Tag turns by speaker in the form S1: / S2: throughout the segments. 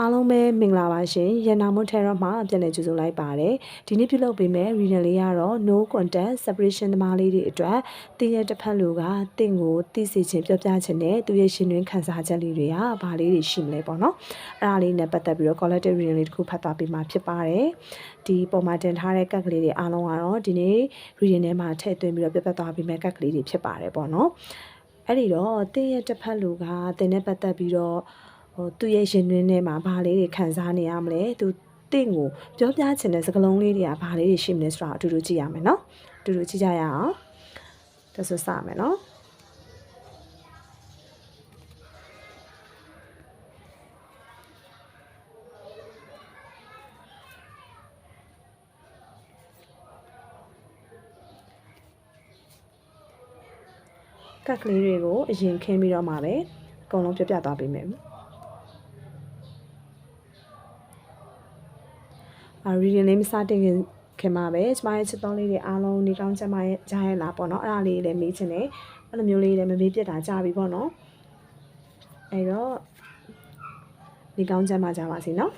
S1: အားလုံးပဲမင်္ဂလာပါရှင်ရန်နာမွန်ထဲရောမှာပြန်လည်ကြိုဆိုလိုက်ပါတယ်ဒီနေ့ပြုလုပ်ပေးမယ့် reading လေးကတော့ no content separation သမားလေးတွေအတွက်တင်းရဲ့တစ်ဖက်လူကတင့်ကိုသိစေခြင်းပြောပြခြင်းနဲ့သူရဲ့ရှင်တွင်ခံစားချက်လေးတွေကဘာလေးတွေရှိမလဲပေါ့နော်အဲ့ဒါလေးနဲ့ပတ်သက်ပြီးတော့ collective reading လေးတစ်ခုဖတ်သွားပေးမှာဖြစ်ပါတယ်ဒီပုံမှာတင်ထားတဲ့ကတ်ကလေးတွေအားလုံးကတော့ဒီနေ့ reading ထဲမှာထည့်သွင်းပြီးတော့ပြပြသွားပေးမယ့်ကတ်ကလေးတွေဖြစ်ပါတယ်ပေါ့နော်အဲ့ဒီတော့တင်းရဲ့တစ်ဖက်လူကတင်းနဲ့ပတ်သက်ပြီးတော့ ဟိုသူ့ရဲ့ရင်တွင်းထဲမှာဘာလေးတွေခံစားနေရမလဲသူတင့်ကိုပြောပြချင်တဲ့စကားလုံးလေးတွေကဘာလေးတွေရှိမလဲဆိုတော့အတူတူကြည့်ရမယ်နော်အတူတူကြည့်ကြရအောင်ဒါဆိုစမယ်နော်ကတ်ကလေးတွေကိုအရင်ခင်းပြီးတော့မှပဲအကုန်လုံးပြပြသွားပေးမယ် reading လေးမစတင်ခင်ခင်မှာပဲကျမရဲ့ချစ်တော်လေးတွေအားလုံးနေကောင်းချမ်းမရဲ့ကြားရလားပေါ့နော်အဲ့ဒါလေးလည်းမေးချင်တယ်အဲ့လိုမျိုးလေးလည်းမမေးပြတ်တာကြားပြီပေါ့နော်အဲ့တော့နေကောင်းချမ်းမကြပါစေနော်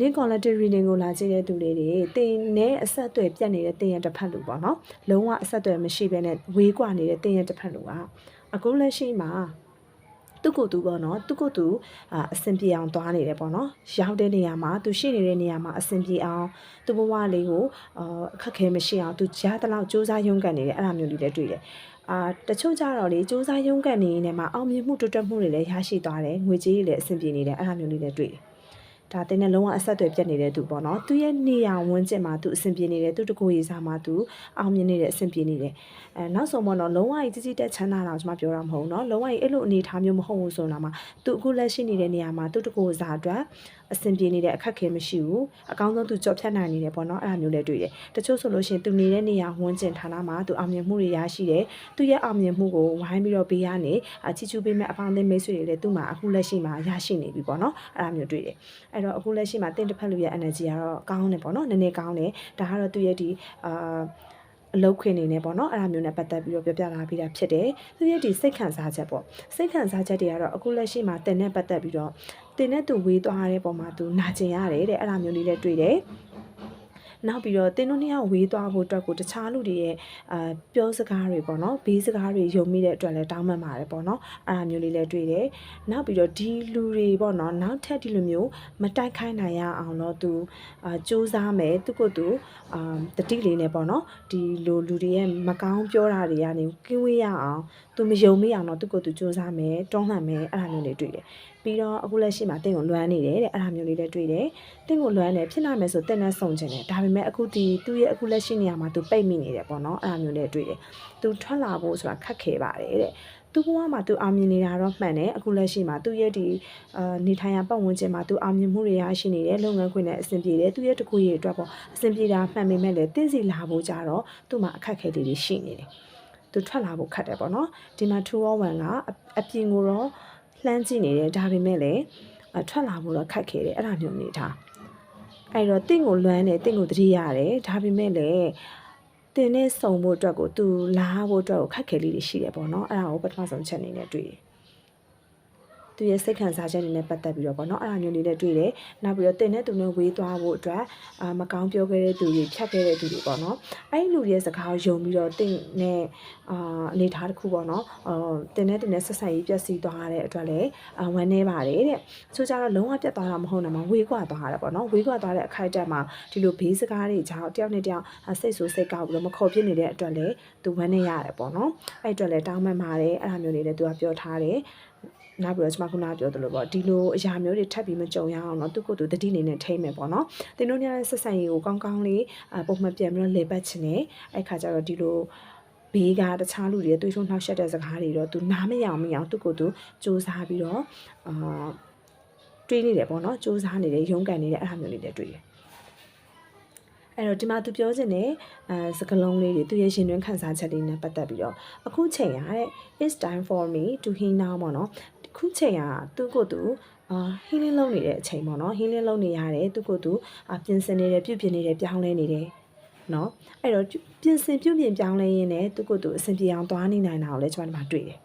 S1: နေ့ collective reading ကိုလာကြည့်တဲ့သူတွေတွေတင်နဲ့အဆက်အသွယ်ပြတ်နေတဲ့တင်ရတစ်ဖက်လူပေါ့နော်လုံးဝအဆက်အသွယ်မရှိဘဲနဲ့ဝေးကွာနေတဲ့တင်ရတစ်ဖက်လူကအခုလက်ရှိမှာသူကိုယ်သူပေါ့နော်သူကိုယ်သူအာအဆင်ပြေအောင်သွားနေတယ်ပေါ့နော်ရောက်တဲ့နေရာမှာသူရှိနေတဲ့နေရာမှာအဆင်ပြေအောင်သူဘဝလေးကိုအာအခက်ခဲမရှိအောင်သူကြားတလောက်စူးစမ်းရုန်းကန်နေတယ်အဲ့လိုမျိုးလေးလည်းတွေ့တယ်အာတချို့ကြတော့လေစူးစမ်းရုန်းကန်နေနေမှာအောင်မြင်မှုတိုးတက်မှုတွေလည်းရရှိသွားတယ်ငွေကြေးတွေလည်းအဆင်ပြေနေတယ်အဲ့လိုမျိုးလေးလည်းတွေ့တယ် ဒါတင်းနဲ့လုံးဝအဆက်အသွယ်ပြတ်နေတဲ့သူပေါ့နော်သူရဲ့နေရာဝန်းကျင်မှာသူအဆင်ပြေနေတယ်သူတကူရေးစားမှာသူအောင်မြင်နေတယ်အဆင်ပြေနေတယ်အဲနောက်ဆုံးပေါ့နော်လုံးဝကြီးကြီးတက်ချမ်းသာတာကိုကျွန်မပြောတာမဟုတ်နော်လုံးဝကြီးအဲ့လိုအနေထားမျိုးမဟုတ်ဘူးဆိုတာမှာသူအခုလက်ရှိနေတဲ့နေရာမှာသူတကူစားအတွက်အဆင်ပြေနေတဲ့အခက်ခဲမရှိဘူးအကောင်းဆုံးသူကြော်ဖြတ်နိုင်နေတယ်ပေါ့နော်အဲ့ဒါမျိုးလည်းတွေ့တယ်တချို့ဆိုလို့ရှိရင်သူနေတဲ့နေရာဝန်းကျင်ဌာနမှာသူအောင်မြင်မှုတွေရရှိတယ်သူရဲ့အောင်မြင်မှုကိုဝိုင်းပြီးတော့ပေးရနေအချီချူပေးမဲ့အပေါင်းအသင်းမိတ်ဆွေတွေလည်းသူ့မှာအခုလက်ရှိမှာရရှိနေပြီပေါ့နော်အဲ့ဒါမျိုးတွေ့တယ်အဲ့တော့အခုလက်ရှိမှာတင်တစ်ဖက်လူရဲ့ energy ကတော့ကောင်းတယ်ပေါ့နော်နည်းနည်းကောင်းတယ်ဒါကတော့သူရဲ့ဒီအာအလုတ်ခွင်နေနေပေါ့နော်အဲ့ဒါမျိုးနဲ့ပတ်သက်ပြီးတော့ပြောပြလာပြီးတာဖြစ်တယ်သူရဲ့ဒီစိတ်ခံစားချက်ပေါ့စိတ်ခံစားချက်တွေကတော့အခုလက်ရှိမှာတင်နဲ့ပတ်သက်ပြီးတော့ တင်နဲ့သူဝေးသွားတဲ့ပုံမှာသူနာကျင်ရတယ်တဲ့အဲ့ဒါမျိုးလေးလည်းတွေ့တယ်နောက်ပြီးတော့တင်းတို့နှစ်ယောက်ဝေးသွားဖို့အတွက်ကိုတခြားလူတွေရဲ့အာပြောစကားတွေပေါ့နော်ဘေးစကားတွေယုံမိတဲ့အတွက်လည်းတောင်းပန်ပါတယ်ပေါ့နော်အဲ့ဒါမျိုးလေးလည်းတွေ့တယ်နောက်ပြီးတော့ဒီလူတွေပေါ့နော်နောက်ထပ်ဒီလိုမျိုးမတိုက်ခိုင်းနိုင်ရအောင်တော့သူအာစူးစမ်းမယ်သူကသူအာတတိလေးနဲ့ပေါ့နော်ဒီလိုလူတွေရဲ့မကောင်းပြောတာတွေကနေကင်းဝေးရအောင် သူမယုံမိအောင်တော့သူကသူစူးစမ်းမယ်တွန်းလှန်မယ်အဲ့ဒါမျိုးလေးတွေ့တယ်ပြီးတော့အခုလက်ရှိမှာတင့်ကိုလွမ်းနေတယ်တဲ့အဲ့ဒါမျိုးလေးလည်းတွေ့တယ်တင့်ကိုလွမ်းတယ်ဖြစ်နိုင်မယ်ဆိုတင့်နဲ့ဆုံချင်တယ်ဒါပေမဲ့အခုဒီသူ့ရဲ့အခုလက်ရှိနေရာမှာသူပိတ်မိနေတယ်ပေါ့နော်အဲ့ဒါမျိုးလေးတွေ့တယ်သူထွက်လာဖို့ဆိုတာခက်ခဲပါတယ်တဲ့သူဘဝမှာသူအောင်မြင်နေတာတော့မှန်တယ်အခုလက်ရှိမှာသူရဲ့ဒီအာနေထိုင်ရာပတ်ဝန်းကျင်မှာသူအောင်မြင်မှုတွေရရှိနေတယ်လုပ်ငန်းခွင်နဲ့အဆင်ပြေတယ်သူရဲ့တကူရဲ့အတွက်ပေါ့အဆင်ပြေတာမှန်ပေမဲ့လည်းတင်းစီလာဖို့ကြတော့သူ့မှာအခက်အခဲတွေရှိနေတယ် သူထွက်လာဖို့ခက်တယ်ပေါ့နော်ဒီမှာ2 or 1ကအပြင်ကိုတော့လှမ်းကြည့်နေတယ်ဒါပေမဲ့လည်းထွက်လာဖို့တော့ခက်ခဲတယ်အဲ့ဒါမျိုးနေထားအဲ့တော့တင့်ကိုလွမ်းတယ်တင့်ကိုတတိရတယ်ဒါပေမဲ့လည်းတင်နဲ့စုံဖို့အတွက်ကိုသူလာဖို့အတွက်ကိုခက်ခဲလေးတွေရှိတယ်ပေါ့နော်အဲ့ဒါကိုပထမဆုံးချက်အနေနဲ့တွေ့တယ် သူရဲ့စိတ်ခံစားချက်တွေနဲ့ပတ်သက်ပြီးတော့ပေါ့နော်အဲ့ဒါမျိုးလေးလည်းတွေ့တယ်နောက်ပြီးတော့တင်တဲ့သူနဲ့ဝေးသွားဖို့အတွက်အာမကောင်းပြောခဲ့တဲ့သူတွေဖြတ်ခဲ့တဲ့သူတွေပေါ့နော်အဲ့ဒီလူတွေရဲ့စကားကိုယုံပြီးတော့တင်နဲ့အာအနေထားတစ်ခုပေါ့နော်အာတင်တဲ့သူနဲ့ဆက်ဆံရေးပျက်စီးသွားတဲ့အတွက်လည်းအာဝမ်းနေပါတယ်တဲ့ဆိုကြတော့လုံးဝပြတ်သွားတာမဟုတ်တော့မှဝေးကွာသွားတာပေါ့နော်ဝေးကွာသွားတဲ့အခိုက်အတန့်မှာဒီလိုဘေးစကားတွေကြောင့်တယောက်နဲ့တယောက်စိတ်ဆိုးစိတ်ကောက်ပြီးတော့မခေါ်ဖြစ်နေတဲ့အတွက်လည်းသူဝမ်းနေရတယ်ပေါ့နော်အဲ့အတွက်လည်းတောင်းပန်ပါတယ်အဲ့ဒါမျိုးလေးလည်းသူကပြောထားတယ် နောက်ပြီးတော့ကျွန်မခုနပြောသလိုပေါ့ဒီလိုအရာမျိုးတွေထပ်ပြီးမကြုံရအောင်နော်သူကိုယ်သူတတိနေနဲ့ထိမ့်မယ်ပေါ့နော်သင်တို့ညာဆက်ဆံရေးကိုကောင်းကောင်းလေးပုံမှန်ပြန်ပြီးတော့လေပတ်ချင်တယ်အဲ့ခါကျတော့ဒီလိုဘေးကတခြားလူတွေတွေးထုံနှောက်ရှက်တဲ့စကားတွေတော့သူနားမရအောင်မရအောင်သူကိုယ်သူစူးစမ်းပြီးတော့အာတွေးနေတယ်ပေါ့နော်စူးစမ်းနေတယ်ရုံးကန်နေတယ်အဲ့လိုမျိုးလေးတွေတွေးတယ်အဲ့တော့ဒီမှာသူပြောချင်တဲ့အဲစကလုံးလေးတွေသူရဲ့ရှင်တွင်းခန်းစားချက်လေးနဲ့ပတ်သက်ပြီးတော့အခုချိန်ရတဲ့ it's time for me to heal now ပေါ့နော် ခုချိန်ကသူ့ကိုယ်သူအာဟင်းလင်းလုံးနေတဲ့အချိန်ပေါ့နော်ဟင်းလင်းလုံးနေရတယ်သူကသူအာပြင်ဆင်နေတယ်ပြုပြင်နေတယ်ပြောင်းလဲနေတယ်နော်အဲ့တော့ပြင်ဆင်ပြုပြင်ပြောင်းလဲရင်းနဲ့သူကသူအဆင်ပြေအောင်သွားနေနိုင်တာကိုလည်းကျွန်မတို့တွေ့တယ်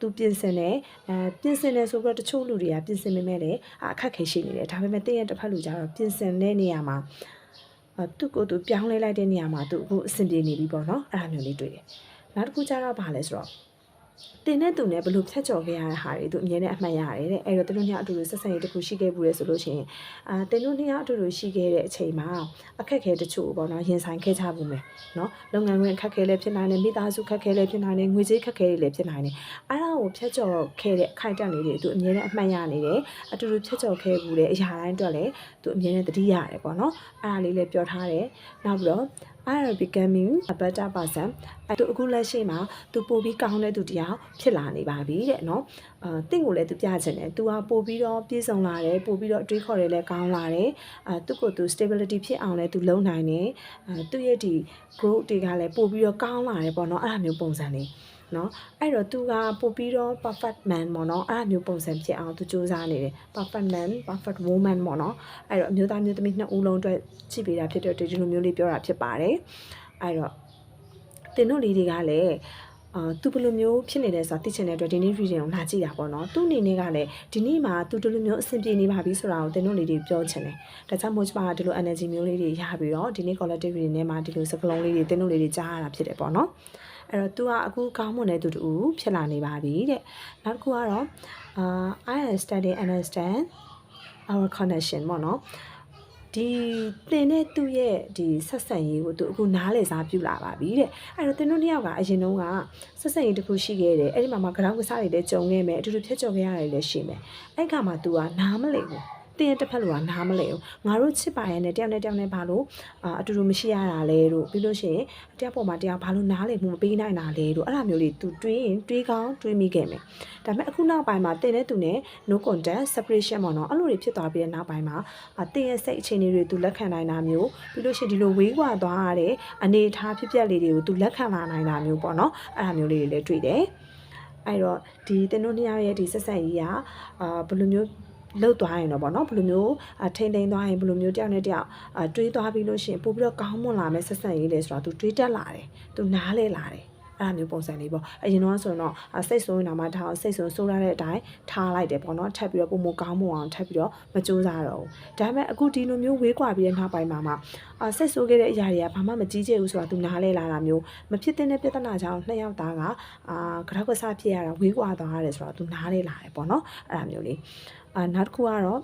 S1: သူပြင်ဆင်တယ်အဲပြင်ဆင်တယ်ဆိုပြီးတော့တချို့လူတွေကပြင်ဆင်ပေမဲ့လည်းအခက်ခဲရှိနေတယ်ဒါပေမဲ့တင်းရဲ့တစ်ဖက်လူကြတော့ပြင်ဆင်တဲ့နေရာမှာအဲသူကိုသူပြောင်းလဲလိုက်တဲ့နေရာမှာသူအခုအဆင်ပြေနေပြီပေါ့နော်အဲ့ဒါမျိုးလေးတွေ့တယ်နောက်တစ်ခုကျတော့ဘာလဲဆိုတော့ တင်တဲ့သူနဲ့ဘလို့ဖြတ်ကျော်ခဲ့ရတဲ့ဟာတွေသူအမြဲတမ်းအမှတ်ရတယ်တဲ့အဲ့တော့သူတို့ညအတူတူဆက်ဆံရေးတစ်ခုရှိခဲ့ဘူးလေဆိုလို့ရှိရင်အာတင်တို့ညအတူတူရှိခဲ့တဲ့အချိန်မှာအခက်ခဲတချို့ပေါ့နော်ရင်ဆိုင်ခဲ့ကြဘူးမယ်နော်လုပ်ငန်းခွင်အခက်ခဲလည်းဖြစ်နိုင်တယ်မိသားစုခက်ခဲလည်းဖြစ်နိုင်တယ်ငွေကြေးခက်ခဲတွေလည်းဖြစ်နိုင်တယ်အဲ့ဒါကိုဖြတ်ကျော်ခဲ့တဲ့အခိုက်အတန့်လေးတွေသူအမြဲတမ်းအမှတ်ရနေတယ်အတူတူဖြတ်ကျော်ခဲ့ဘူးလေအရာတိုင်းအတွက်လည်းသူအမြဲတမ်းသတိရတယ်ပေါ့နော်အဲ့ဒါလေးလည်းပြောထားတယ်နောက်ပြီးတော့ I are becoming a better person အဲ့သူအခုလက်ရှိမှာသူပို့ပြီးကောင်းတဲ့သူတယောက်ဖြစ်လာနေပါပြီတဲ့နော်အာတင့်ကိုလည်းသူပြချင်တယ်သူကပို့ပြီးတော့ပြည့်စုံလာတယ်ပို့ပြီးတော့အတွေးခေါ်တယ်လည်းကောင်းလာတယ်အာသူ့ကိုသူ stability ဖြစ်အောင်လည်းသူလုံနိုင်တယ်အာသူ့ရဲ့ဒီ growth တွေကလည်းပို့ပြီးတော့ကောင်းလာတယ်ပေါ့နော်အဲ့လိုမျိုးပုံစံလေးနော်အဲ့တော့သူကပို့ပြီးတော့ perfect man ပေါ့နော်အဲ့လိုမျိုးပုံစံဖြစ်အောင်သူစူးစမ်းနေတယ် perfect man perfect woman ပေါ့နော်အဲ့တော့အမျိုးသားမျိုးသမီးနှစ်ဦးလုံးအတွက်ကြည့်ပေးတာဖြစ်တဲ့ဒီလိုမျိုးလေးပြောတာဖြစ်ပါတယ်အဲ့တော့တင်တို့လေးတွေကလည်းအာသူဘယ်လိုမျိုးဖြစ်နေလဲဆိုတာသိချင်တဲ့အတွက်ဒီနေ့ reading ကိုလာကြည့်တာပေါ့နော်သူ့အနေနဲ့ကလည်းဒီနေ့မှာသူဒီလိုမျိုးအဆင်ပြေနေပါပြီဆိုတာကိုတင်တို့လေးတွေပြောချင်တယ်ဒါကြောင့်မို့ကျမကဒီလို energy မျိုးလေးတွေရပြီးတော့ဒီနေ့ collective reading ထဲမှာဒီလိုစကားလုံးလေးတွေတင်တို့လေးတွေကြားရတာဖြစ်တယ်ပေါ့နော်အဲ့တော့ तू ကအခုကောင်းမွန်တဲ့သူတူဖြစ်လာနေပါပြီတဲ့နောက်တစ်ခုကတော့အာ I study understand our connection ပေါ့နော် ဒီတင်တဲ့သူ့ရဲ့ဒီဆက်ဆံရေးကိုသူအခုနားလည်စားပြုလာပါပြီတဲ့အဲ့တော့တင်တို့နှစ်ယောက်ကအရင်တုန်းကဆက်ဆံရေးတစ်ခုရှိခဲ့တယ်အဲ့ဒီမှာမှကြောင်ကစားတွေလည်းကြုံခဲ့မယ်အတူတူဖြတ်ကျော်ခဲ့ရတယ်လည်းရှိမယ်အဲ့ကမှ तू ကနားမလည်ဘူး တင်းရဲ့တစ်ဖက်လူကနားမလဲဘူးငါတို့ချစ်ပါရဲ့နဲ့တယောက်နဲ့တယောက်နဲ့ဘာလို့အာအတူတူမရှိရတာလဲတို့ပြီးလို့ရှိရင်တယောက်ပေါ်မှာတယောက်ဘာလို့နားလဲမှုမပေးနိုင်တာလဲတို့အဲ့လိုမျိုးလေး तू တွေးရင်တွေးကောင်းတွေးမိခဲ့မယ်ဒါပေမဲ့အခုနောက်ပိုင်းမှာတင်းတဲ့သူနဲ့ no contact separation ပေါ့နော်အဲ့လိုတွေဖြစ်သွားပြီးတဲ့နောက်ပိုင်းမှာအတင်းရဲ့စိတ်အခြေအနေတွေ तू လက်ခံနိုင်တာမျိုးပြီးလို့ရှိရင်ဒီလိုဝေးကွာသွားရတဲ့အနေအထားဖြစ်ပျက်လေးတွေကို तू လက်ခံလာနိုင်တာမျိုးပေါ့နော်အဲ့လိုမျိုးလေးတွေလည်းတွေ့တယ်အဲ့တော့ဒီတင်တို့နှစ်ယောက်ရဲ့ဒီဆက်ဆံရေးကအာဘယ်လိုမျိုး လှုပ်သွားရင်တော့ဗောနော်ဘယ်လိုမျိုးထိန်ထိန်သွားရင်ဘယ်လိုမျိုးတယောက်နဲ့တယောက်တွေးသွားပြီးလို့ရှိရင်ပို့ပြီးတော့ကောင်းမွန်လာမယ်ဆက်ဆံရေးလေဆိုတော့ तू တွေးတက်လာတယ် तू နားလဲလာတယ် အဲ့လိုမျိုးပုံစံလေးပေါ့အရင်တော့ဆိုရင်တော့စိတ်ဆိုးနေတာမှထားစိတ်ဆိုးဆိုးရတဲ့အတိုင်းထားလိုက်တယ်ပေါ့နော်ထပ်ပြီးတော့ပုံမကောင်းမွန်အောင်ထပ်ပြီးတော့မကြိုးစားတော့ဘူးဒါပေမဲ့အခုဒီလိုမျိုးဝေးကွာပြီးတဲ့နောက်ပိုင်းမှာမှအာစိတ်ဆိုးခဲ့တဲ့အရာတွေကဘာမှမကြီးကျယ်ဘူးဆိုတာသူနားလဲလာတာမျိုးမဖြစ်တဲ့ပြဿနာကြောင့်နှစ်ယောက်သားကအာကြောက်ကစားဖြစ်ရတာဝေးကွာသွားရတယ်ဆိုတော့သူနားလဲလာတယ်ပေါ့နော်အဲ့လိုမျိုးလေးအာနောက်တစ်ခုကတော့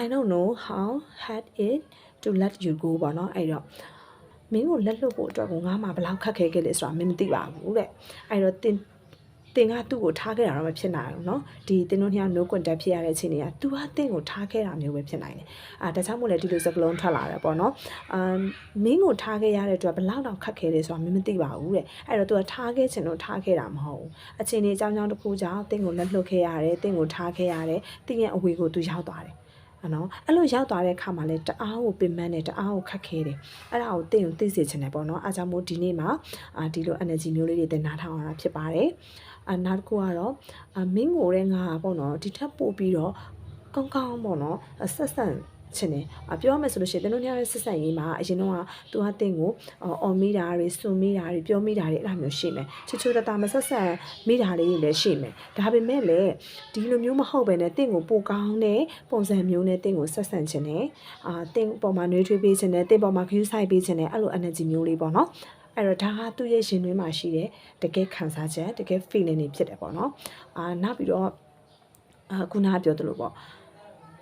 S1: I don't know how had it to let you go ပေါ့နော်အဲ့တော့ မင်းကိုလက်လွတ်ဖို့အတွက်ကိုငါမှဘယ်လောက်ခက်ခဲခဲ့လဲဆိုတာမင်းမသိပါဘူးတဲ့အဲ့တော့တင်တင်ကသူ့ကိုထားခဲ့တာတော့မဖြစ်နိုင်ဘူးเนาะဒီတင်တို့နှစ်ယောက် no contact ဖြစ်ရတဲ့အချိန်တွေက तू ဟာတင်ကိုထားခဲ့တာမျိုးပဲဖြစ်နိုင်တယ်အာဒါကြောင့်မို့လဲဒီလိုစကလုံးထွက်လာတယ်ပေါ့เนาะအာမင်းကိုထားခဲ့ရတဲ့အတွက်ဘယ်လောက်တောင်ခက်ခဲလဲဆိုတာမင်းမသိပါဘူးတဲ့အဲ့တော့ तू ကထားခဲ့ချင်လို့ထားခဲ့တာမဟုတ်ဘူးအချိန်ကြီးအကြောင်းကြောင်းတစ်ခုကြောင့်တင်ကိုလက်လွတ်ခဲ့ရတယ်တင်ကိုထားခဲ့ရတယ်တင်ရဲ့အဝေကို तू ရောက်သွားတယ် နော်အဲ့လိုရောက်သွားတဲ့အခါမှာလဲတအားကိုပင်ပန်းတယ်တအားကိုခက်ခဲတယ်အဲ့ဒါကိုသိရင်သိစေချင်တယ်ပေါ့နော်အားကြောင့်မို့ဒီနေ့မှာအာဒီလို energy မျိုးလေးတွေတင်နားထောင်ရတာဖြစ်ပါတယ်အာနောက်တစ်ခုကတော့အမင်းကိုတဲ့ငါပေါ့နော်ဒီထက်ပို့ပြီးတော့ကောင်းကောင်းပေါ့နော်ဆက်ဆက် ချင်တယ်အပြောမယ်ဆိုလို့ရှိရင်တတို့ညရဲ့ဆက်ဆက်ရေးမှာအရင်တော့ကသူကတင့်ကိုအော်မိတာတွေစွန်မိတာတွေပြောမိတာတွေအဲ့လိုမျိုးရှိမယ်ချစ်ချူတတာမဆက်ဆက်မိတာလေးတွေလည်းရှိမယ်ဒါပေမဲ့လည်းဒီလိုမျိုးမဟုတ်ပဲနဲ့တင့်ကိုပိုကောင်းတဲ့ပုံစံမျိုးနဲ့တင့်ကိုဆက်ဆံချင်တယ်အာတင့်ပေါ်မှာနှွေးထွေးပေးချင်တယ်တင့်ပေါ်မှာခရူးဆိုင်ပေးချင်တယ်အဲ့လို energy မျိုးလေးပေါ့နော်အဲ့တော့ဒါကသူ့ရဲ့ရှင်တွင်းမှာရှိတဲ့တကယ်ခံစားချက်တကယ် feeling တွေဖြစ်တယ်ပေါ့နော်အာနောက်ပြီးတော့အခုနကပြောသလိုပေါ့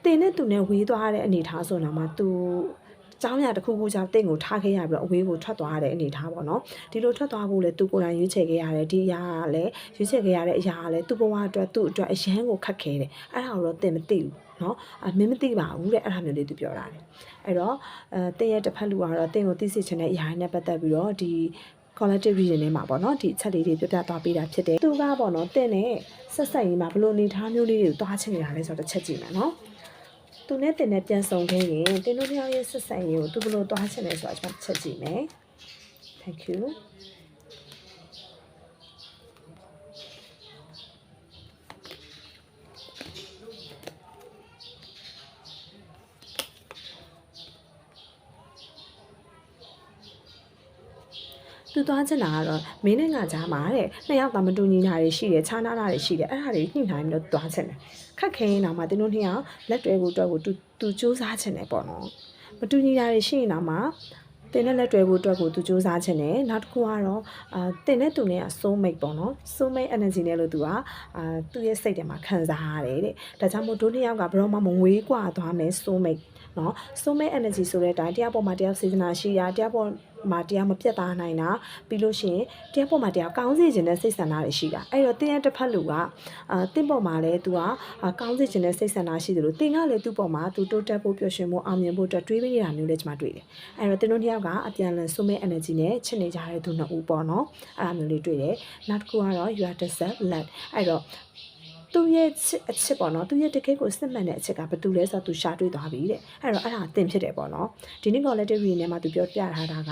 S1: တင်နဲ့သူနဲ့ဝေးသွားတဲ့အနေထားဆိုတော့မှသူကျောင်းရတစ်ခုခုကြောင့်တင့်ကိုထားခဲ့ရပြီးတော့အဝေးကိုထွက်သွားတဲ့အနေထားပေါ့နော်ဒီလိုထွက်သွားဖို့လေသူကိုယ်တိုင်ရွေးချယ်ခဲ့ရတယ်ဒီအရာကလည်းရွေးချယ်ခဲ့ရတဲ့အရာကလည်းသူ့ဘဝအတွက်သူ့အတွက်အရန်ကိုခက်ခဲတယ်အဲ့ဒါကိုတော့တင်မသိဘူးနော်အမင်းမသိပါဘူးတဲ့အဲ့ဒါမျိုးလေးသူပြောတာတယ်အဲ့တော့အဲတင်းရဲ့တစ်ဖက်လူကတော့တင်းကိုသိစေချင်တဲ့အရာနဲ့ပတ်သက်ပြီးတော့ဒီ collective reading ထဲမှာပေါ့နော်ဒီအချက်လေးတွေပြပြသွားပေးတာဖြစ်တယ်သူကပေါ့နော်တင်းနဲ့ဆက်ဆက်ရေးမှာဘလို့အနေထားမျိုးလေးတွေကိုတွားချင်နေတာလဲဆိုတော့တစ်ချက်ကြည့်မယ်နော် သူနဲ့တင်နဲ့ပြန်ဆောင်ခဲ့ရင်တင်တို့ပြောင်းရဲ့ဆက်ဆံရေးကိုသူဘလို့သွားချင်လဲဆိုတာကျွန်တော်ချက်ကြည့်မယ် thank you သူသွားချင်တာကတော့မင်းနဲ့ငါကြားမှာတဲ့နှစ်ယောက်သာမတူညီတာတွေရှိတယ်ခြားနားတာတွေရှိတယ်အဲ့ဒါတွေညှိနှိုင်းပြီးတော့သွားချင်တယ် ခက်ခဲရင်တော့မှတင်းတို့နှစ်ယောက်လက်တွဲကိုတော့ကိုသူသူစူးစမ်းချင်တယ်ပေါ့နော်မတူညီတာတွေရှိရင်တော့မှတင်တဲ့လက်တွဲဖို့အတွက်ကိုသူစူးစမ်းခြင်းနဲ့နောက်တစ်ခုကတော့အာတင်တဲ့သူနဲ့က soul mate ပေါ့နော် soul mate energy နဲ့လို့သူကအာသူ့ရဲ့စိတ်ထဲမှာခံစားရတယ်တဲ့ဒါကြောင့်မို့တို့နှစ်ယောက်ကဘယ်တော့မှမဝေးကွာသွားမယ် soul mate နော် soul mate energy ဆိုတဲ့အတိုင်းတရားပေါ်မှာတရားစေတနာရှိတာတရားပေါ်မှာတရားမပြတ်သားနိုင်တာပြီးလို့ရှိရင်တရားပေါ်မှာတရားကောင်းစေခြင်းနဲ့စိတ်ဆန္ဒတွေရှိတာအဲ့တော့တင်းရဲ့တစ်ဖက်လူကအာတင်းပေါ်မှာလည်း तू ကအာကောင်းစေခြင်းနဲ့စိတ်ဆန္ဒရှိတယ်လို့တင်းကလည်းသူ့ပေါ်မှာ तू တိုးတက်ဖို့ပျော်ရွှင်ဖို့အောင်မြင်ဖို့အတွက်တွေးပေးနေတာမျိုးလည်းကျွန်မတွေ့တယ်အဲ့တော့တင်းတို့နှစ်ယောက်ကအပြန်လည် soul mate energy နဲ့ချစ်နေကြတဲ့သူနှစ်ဦးပေါ့နော်အဲ့ဒါမျိုးလေးတွေ့တယ်နောက်တစ်ခုကတော့ you are the self led အဲ့တော့ သူ့ရဲ့ချစ်အချစ်ပေါ့နော်သူ့ရဲ့တကယ်ကိုစစ်မှန်တဲ့အချစ်ကဘာတူလဲဆိုတော့သူရှာတွေ့သွားပြီတဲ့အဲ့တော့အဲ့ဒါအသင်ဖြစ်တယ်ပေါ့နော်ဒီနေ့ collective reading ထဲမှာသူပြောပြထားတာက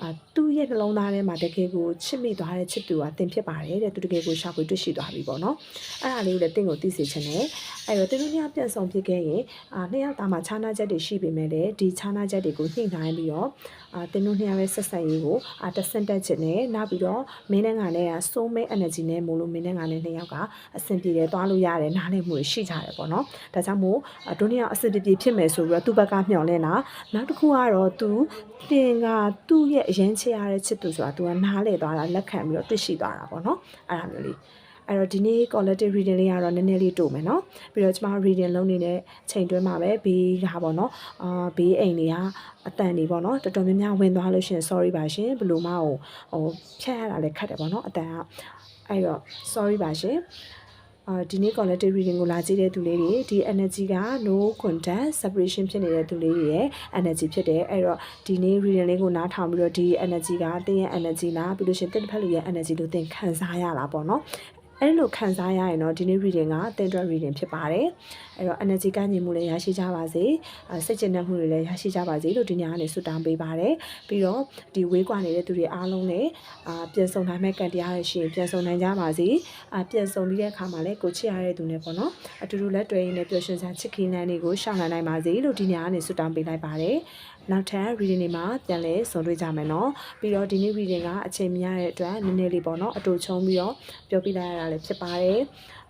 S1: အာသူ့ရဲ့နှလုံးသားထဲမှာတကယ်ကိုချစ်မိသွားတဲ့ချစ်သူကသင်ဖြစ်ပါတယ်တဲ့သူတကယ်ကိုရှာဖွေတွေ့ရှိသွားပြီပေါ့နော်အဲ့ဒါလေးကိုလည်းသင်ကိုသိစေချင်တယ်အဲ့တော့သူတို့ညပြန်ဆောင်ဖြစ်ခဲ့ရင်အာနှစ်ယောက်သားမှာခြားနာချက်တွေရှိပေမဲ့လည်းဒီခြားနာချက်တွေကိုညှိနှိုင်းပြီးတော့အာသင်တို့နှစ်ယောက်ရဲ့ဆက်ဆံရေးကိုအာတဆင့်တက်ခြင်းနဲ့နောက်ပြီးတော့မင်းနဲ့ငါနဲ့က soul mate energy နဲ့မို့လို့မင်းနဲ့ငါနဲ့နှစ်ယောက်ကအဆင်ပြေတယ်သွားလို့ရတယ်နားလည်မှုတွေရှိကြတယ်ပေါ့နော်ဒါကြောင့်မို့အာတို့နှစ်ယောက်အဆင်ပြေပြေဖြစ်မယ်ဆိုပြီးတော့သူ့ဘက်ကမျှော်လင့်တာနောက်တစ်ခုကတော့သူတင်ကသူ့ရဲ့အရင်ချစ်ရတဲ့ချစ်သူဆိုတာသူကနားလည်သွားတာလက်ခံပြီးတော့တွေ့ရှိသွားတာပေါ့နော်အဲ့ဒါမျိုးလေးအဲ့တော့ဒီနေ့ collective reading လေးကတော့နည်းနည်းလေးတို့မယ်เนาะပြီးတော့ကျမ reading လုပ်နေတဲ့ချိန်တွင်းမှာပဲဘေးကပေါ့เนาะအာဘေးအိမ်တွေကအတန်တွေပေါ့เนาะတော်တော်များများဝင်သွားလို့ရှရင် sorry ပါရှင်ဘယ်လိုမှဟိုဟိုဖြတ်ရတာလည်းခက်တယ်ပေါ့เนาะအတန်ကအဲ့တော့ sorry ပါရှင် အာဒီနေ့ collective reading ကိုလာကြည့်တဲ့သူလေးတွေဒီ energy က no contact separation ဖြစ်နေတဲ့သူလေးတွေရဲ့ energy ဖြစ်တယ်အဲ့တော့ဒီနေ့ reading လေးကိုနားထောင်ပြီးတော့ဒီ energy ကတင်းရဲ့ energy လားပြီးလို့ရှရင်တင်းတစ်ဖက်လူရဲ့ energy လို့သင်ခံစားရလားပေါ့နော် အဲ့လိုခံစားရရင်တော့ဒီနေ့ reading ကတင်တွက် reading ဖြစ်ပါတယ်အဲ့တော့ energy ကညီမှုလည်းရရှိကြပါစေအဲစိတ်ကျဉ်တဲ့မှုတွေလည်းရရှိကြပါစေလို့ဒီညကနေဆုတောင်းပေးပါတယ်ပြီးတော့ဒီဝေးကွာနေတဲ့သူတွေအားလုံးလည်းအာပြန်ဆုံနိုင်မဲ့ကံတရားရရှိရင်ပြန်ဆုံနိုင်ကြပါစေအာပြန်ဆုံပြီးတဲ့အခါမှာလည်းကိုချစ်ရတဲ့သူနဲ့ပေါ့နော်အတူတူလက်တွဲရင်းနဲ့ပျော်ရွှင်စရာချစ်ခင်နန်းတွေကိုရှောင်နိုင်နိုင်ပါစေလို့ဒီညကနေဆုတောင်းပေးလိုက်ပါတယ် နောက်ထပ် reading တွေမှာပြန်လဲဆုံတွေ့ကြမယ်နော်ပြီးတော့ဒီနေ့ reading ကအချိန်မရတဲ့အတွက်နည်းနည်းလေးပေါ့နော်အတူချုံပြီးတော့ပြောပြလိုက်ရတာလည်းဖြစ်ပါတယ်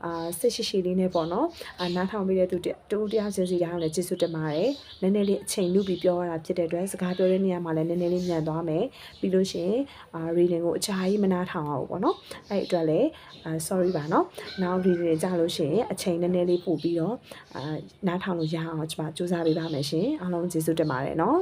S1: အာစိတ်ရှိရှိလေးနဲ့ပေါ့နော်အာနားထောင်ပြီးတဲ့သူတူတရားစင်စီတိုင်းလည်းကျေးဇူးတင်ပါတယ်နည်းနည်းလေးအချိန်လူပြီးပြောရတာဖြစ်တဲ့အတွက်စကားပြောတဲ့နေရာမှာလည်းနည်းနည်းလေးညံ့သွားမယ်ပြီးလို့ရှိရင်အာ reading ကိုအကြာကြီးမနားထောင်အောင်ပေါ့နော်အဲ့အတွက်လည်းအာ sorry ပါနော်နောက် reading ကြလို့ရှိရင်အချိန်နည်းနည်းလေးပို့ပြီးတော့အာနားထောင်လို့ရအောင်ကျွန်မစူးစမ်းပေးပါမယ်ရှင်အားလုံးကျေးဇူးတင်ပါတယ်နော်